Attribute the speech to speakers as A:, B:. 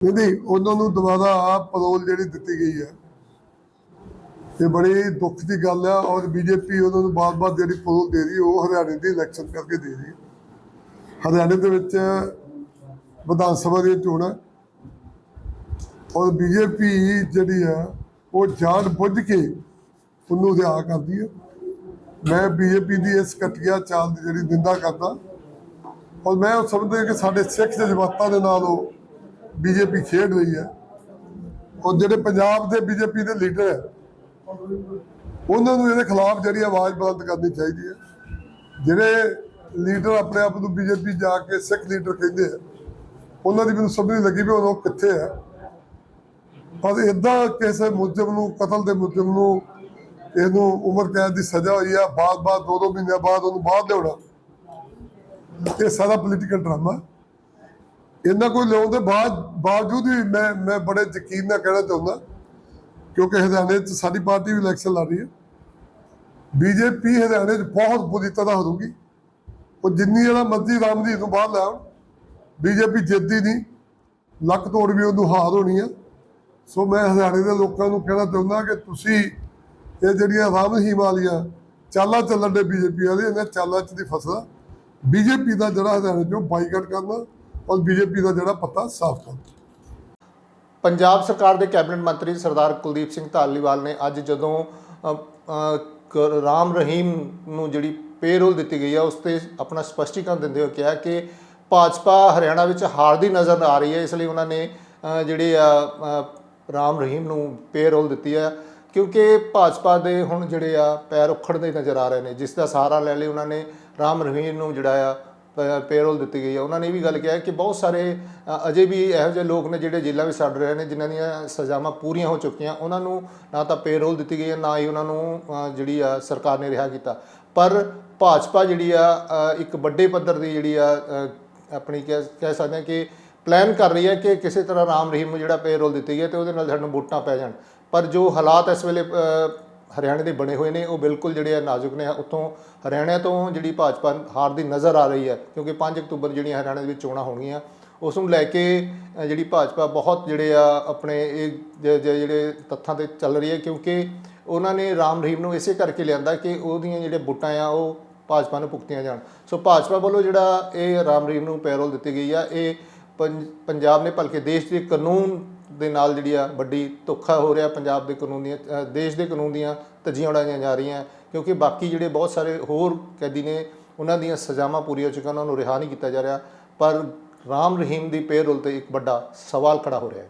A: ਨਹੀਂ ਉਹਨਾਂ ਨੂੰ ਦੁਬਾਰਾ ਪਰੋਲ ਜਿਹੜੀ ਦਿੱਤੀ ਗਈ ਹੈ। ਇਹ ਬੜੀ ਦੁੱਖ ਦੀ ਗੱਲ ਹੈ ਔਰ ਬੀਜੇਪੀ ਉਹਨਾਂ ਨੂੰ ਬਾਰ-ਬਾਰ ਜਿਹੜੀ ਪਰੋਲ ਦੇ ਰਹੀ, ਉਹ ਹਰਿਆਣੇ ਦੀ ਇਲੈਕਸ਼ਨ ਕਰਕੇ ਦੇ ਰਹੀ। ਹਰਿਆਣੇ ਦੇ ਵਿੱਚ ਵਿਧਾਨ ਸਭਾ ਦੀਆਂ ਚੋਣਾਂ ਔਰ ਬੀਜੇਪੀ ਜਿਹੜੀ ਹੈ ਉਹ ਜਾਣ ਬੁੱਝ ਕੇ ਉਹਨੂੰ ਰਿਆ ਕਰਦੀ ਹੈ ਮੈਂ ਬੀਜੇਪੀ ਦੀ ਇਸ ਘਟੀਆ ਚਾਲ ਦੀ ਜਿਹੜੀ ਨਿੰਦਾ ਕਰਦਾ ਔਰ ਮੈਂ ਉਹ ਸਮਝਦਾ ਕਿ ਸਾਡੇ ਸਿੱਖ ਜਜ਼ਬਾਤਾਂ ਦੇ ਨਾਲ ਉਹ ਬੀਜੇਪੀ ਖੇਡ ਰਹੀ ਹੈ। ਔਰ ਜਿਹੜੇ ਪੰਜਾਬ ਦੇ ਬੀਜੇਪੀ ਦੇ ਲੀਡਰ ਹੈ, ਉਹਨਾਂ ਨੂੰ ਇਹਦੇ ਖਿਲਾਫ ਜਿਹੜੀ ਆਵਾਜ਼ ਬੁਲੰਦ ਕਰਨੀ ਚਾਹੀਦੀ ਹੈ। ਜਿਹੜੇ ਲੀਡਰ ਆਪਣੇ ਆਪ ਨੂੰ ਬੀਜੇਪੀ ਜਾ ਕੇ ਸਿੱਖ ਲੀਡਰ ਕਹਿੰਦੇ ਆ, ਉਹਨਾਂ ਦੀ ਮੈਨੂੰ ਸਮਝ ਨਹੀਂ ਲੱਗੀ ਵੀ ਉਹ ਕਿੱਥੇ ਹੈ ਪਰ ਇਦਾਂ ਕਿਸੇ ਮੁਜਰਮ ਨੂੰ, ਕਤਲ ਦੇ ਮੁਜਰਮ ਨੂੰ, ਇਹਨੂੰ ਉਮਰ ਕੈਦ ਦੀ ਸਜ਼ਾ ਹੋਈ ਆ, ਬਾਅਦ-ਬਾਅਦ ਦੋ ਦੋ ਮਹੀਨਿਆਂ ਬਾਅਦ ਉਹਨੂੰ ਬਾਹਰ ਲਿਆਉਣਾ। ਇਹ ਸਾਰਾ ਪੋਲੀਟੀਕਲ ਡਰਾਮਾ ਇਹਨਾਂ ਕੋਈ ਲਿਆਉਣ ਦੇ ਬਾਅਦ ਬਾਵਜੂਦ ਵੀ ਮੈਂ ਮੈਂ ਬੜੇ ਯਕੀਨ ਨਾਲ ਕਹਿਣਾ ਚਾਹੁੰਦਾ, ਕਿਉਂਕਿ ਹਰਿਆਣੇ 'ਚ ਸਾਡੀ ਪਾਰਟੀ ਵੀ ਇਲੈਕਸ਼ਨ ਲੜ ਰਹੀ ਹੈ। ਬੀਜੇਪੀ ਹਰਿਆਣੇ 'ਚ ਬਹੁਤ ਬੁਰੀ ਤਰ੍ਹਾਂ ਹਾਰੂਗੀ। ਉਹ ਜਿੰਨੀ ਜਿਹੜਾ ਮਰਜ਼ੀ ਰਾਮਜੀਤ ਨੂੰ ਬਾਹਰ ਲੈ ਆਉਣ, ਬੀਜੇਪੀ ਜਿੱਤਦੀ ਨਹੀਂ, ਲੱਕ ਤੋੜ ਵੀ ਉਹਨੂੰ ਹਾਰ ਹੋਣੀ ਆ। ਸੋ ਮੈਂ ਹਰਿਆਣੇ ਦੇ ਲੋਕਾਂ ਨੂੰ ਕਹਿਣਾ ਚਾਹੁੰਦਾ ਕਿ ਤੁਸੀਂ ਇਹ ਜਿਹੜੀਆਂ ਰਾਮ ਹਿਮਾਲੀਆ ਚਾਲਾਂ ਚੱਲਣ ਦੇ ਬੀਜੇਪੀ ਵਾਲੇ, ਇਹਨਾਂ ਚਾਲਾਂ 'ਚ ਦੀ ਫਸਣਾ। ਬੀਜੇਪੀ ਦਾ ਜਿਹੜਾ ਹਰਿਆਣੇ 'ਚੋਂ ਬਾਈਕਾਟ ਕਰਨਾ ਔਰ ਬੀਜੇਪੀ ਦਾ ਜਿਹੜਾ ਪੱਤਾ ਸਾਫ਼ ਕਰਨਾ
B: ਪੰਜਾਬ ਸਰਕਾਰ ਦੇ ਕੈਬਨਿਟ ਮੰਤਰੀ ਸਰਦਾਰ ਕੁਲਦੀਪ ਸਿੰਘ ਧਾਲੀਵਾਲ ਨੇ ਅੱਜ ਜਦੋਂ ਰਾਮ ਰਹੀਮ ਨੂੰ ਜਿਹੜੀ ਪੇਰੋਲ ਦਿੱਤੀ ਗਈ ਹੈ ਉਸ ਤੇ ਆਪਣਾ ਸਪਸ਼ਟੀਕਰਨ ਦਿੰਦੇ ਹੋਏ ਕਿਹਾ ਕਿ ਭਾਜਪਾ ਹਰਿਆਣਾ ਵਿੱਚ ਹਾਰਦੀ ਨਜ਼ਰ ਆ ਰਹੀ ਹੈ ਇਸ ਲਈ ਉਹਨਾਂ ਨੇ ਅ, ਜਿਹੜੇ ਆ ਰਾਮ ਰਹੀਮ ਨੂੰ ਪੇਰੋਲ ਦਿੱਤੀ ਹੈ ਕਿਉਂਕਿ ਭਾਜਪਾ ਦੇ ਹੁਣ ਜਿਹੜੇ ਆ ਪੈਰ ਉਖੜਦੇ ਨਜ਼ਰ ਆ ਰਹੇ ਨੇ ਜਿਸ ਦਾ ਸਹਾਰਾ ਲੈ ਲਈ ਉਹਨਾਂ ਨੇ ਰਾਮ ਰਹੀਮ ਨੂੰ ਜਿਹੜਾ ਆ ਪੇਰੋਲ ਦਿੱਤੀ ਗਈ ਹੈ। ਉਹਨਾਂ ਨੇ ਇਹ ਵੀ ਗੱਲ ਕਿਹਾ ਕਿ ਬਹੁਤ ਸਾਰੇ ਅਜੇ ਵੀ ਇਹੋ ਜਿਹੇ ਲੋਕ ਨੇ ਜਿਹੜੇ ਜੇਲ੍ਹਾਂ ਵਿੱਚ ਸੜ ਰਹੇ ਨੇ, ਜਿਨ੍ਹਾਂ ਦੀਆਂ ਸਜ਼ਾਵਾਂ ਪੂਰੀਆਂ ਹੋ ਚੁੱਕੀਆਂ। ਉਹਨਾਂ ਨੂੰ ਨਾ ਤਾਂ ਪੇਰੋਲ ਦਿੱਤੀ ਗਈ ਹੈ, ਨਾ ਹੀ ਉਹਨਾਂ ਨੂੰ ਜਿਹੜੀ ਆ ਸਰਕਾਰ ਨੇ ਰਿਹਾ ਕੀਤਾ। ਪਰ ਭਾਜਪਾ ਜਿਹੜੀ ਆ ਇੱਕ ਵੱਡੇ ਪੱਧਰ ਦੀ ਜਿਹੜੀ ਆ ਆਪਣੀ ਕਹਿ ਕਹਿ ਸਕਦੇ ਹਾਂ ਕਿ ਪਲਾਨ ਕਰ ਰਹੀ ਹੈ ਕਿ ਕਿਸੇ ਤਰ੍ਹਾਂ ਰਾਮ ਰਹੀਮ ਨੂੰ ਜਿਹੜਾ ਪੇਰੋਲ ਦਿੱਤੀ ਗਈ ਹੈ ਤੇ ਉਹਦੇ ਨਾਲ ਸਾਨੂੰ ਵੋਟਾਂ ਪੈ ਜਾਣ। ਪਰ ਜੋ ਹਾਲਾਤ ਇਸ ਵੇਲੇ ਹਰਿਆਣੇ ਦੇ ਬਣੇ ਹੋਏ ਨੇ, ਉਹ ਬਿਲਕੁਲ ਜਿਹੜੇ ਆ ਨਾਜ਼ੁਕ ਨੇ, ਉੱਥੋਂ ਹਰਿਆਣਾ ਤੋਂ ਜਿਹੜੀ ਭਾਜਪਾ ਹਾਰ ਦੀ ਨਜ਼ਰ ਆ ਰਹੀ ਹੈ, ਕਿਉਂਕਿ 5 ਅਕਤੂਬਰ ਜਿਹੜੀਆਂ ਹਰਿਆਣਾ ਦੇ ਵਿੱਚ ਚੋਣਾਂ ਹੋਣਗੀਆਂ, ਉਸ ਨੂੰ ਲੈ ਕੇ ਜਿਹੜੀ ਭਾਜਪਾ ਬਹੁਤ ਜਿਹੜੇ ਆ ਆਪਣੇ ਇਹ ਜਿਹੜੇ ਤੱਥਾਂ ਤੇ ਚੱਲ ਰਹੀ ਹੈ, ਕਿਉਂਕਿ ਉਹਨਾਂ ਨੇ ਰਾਮ ਰਹੀਮ ਨੂੰ ਇਸੇ ਕਰਕੇ ਲਿਆਂਦਾ ਕਿ ਉਹਦੀਆਂ ਜਿਹੜੇ ਵੋਟਾਂ ਆ, ਉਹ ਭਾਜਪਾ ਨੂੰ ਭੁਗਤੀਆਂ ਜਾਣ। ਸੋ ਭਾਜਪਾ ਵੱਲੋਂ ਜਿਹੜਾ ਇਹ ਰਾਮ ਰਹੀਮ ਨੂੰ ਪੈਰੋਲ ਦਿੱਤੀ ਗਈ ਆ, ਇਹ ਪੰਜ- ਪੰਜਾਬ ਨੇ ਭਲਕੇ ਦੇਸ਼ ਦੇ ਕਾਨੂੰਨ ਦੇ ਨਾਲ ਜਿਹੜੀ ਆ ਵੱਡੀ ਧੋਖਾ ਹੋ ਰਿਹਾ ਪੰਜਾਬ ਦੇ ਕਾਨੂੰਨ ਦੀਆਂ ਦੇਸ਼ ਦੇ ਕਾਨੂੰਨ ਦੀਆਂ ਧੱਜੀਆਂ ਉਡਾਈਆਂ ਜਾ ਰਹੀਆਂ ਕਿਉਂਕਿ ਬਾਕੀ ਜਿਹੜੇ ਬਹੁਤ ਸਾਰੇ ਹੋਰ ਕੈਦੀ ਨੇ, ਉਹਨਾਂ ਦੀਆਂ ਸਜ਼ਾਵਾਂ ਪੂਰੀਆਂ ਹੋ ਚੁੱਕੀਆਂ, ਉਹਨਾਂ ਨੂੰ ਰਿਹਾ ਨਹੀਂ ਕੀਤਾ ਜਾ ਰਿਹਾ, ਪਰ ਰਾਮ ਰਹੀਮ ਦੀ ਪੇਰੋਲ ਤੇ ਇੱਕ ਵੱਡਾ ਸਵਾਲ ਖੜਾ ਹੋ ਰਿਹਾ ਹੈ।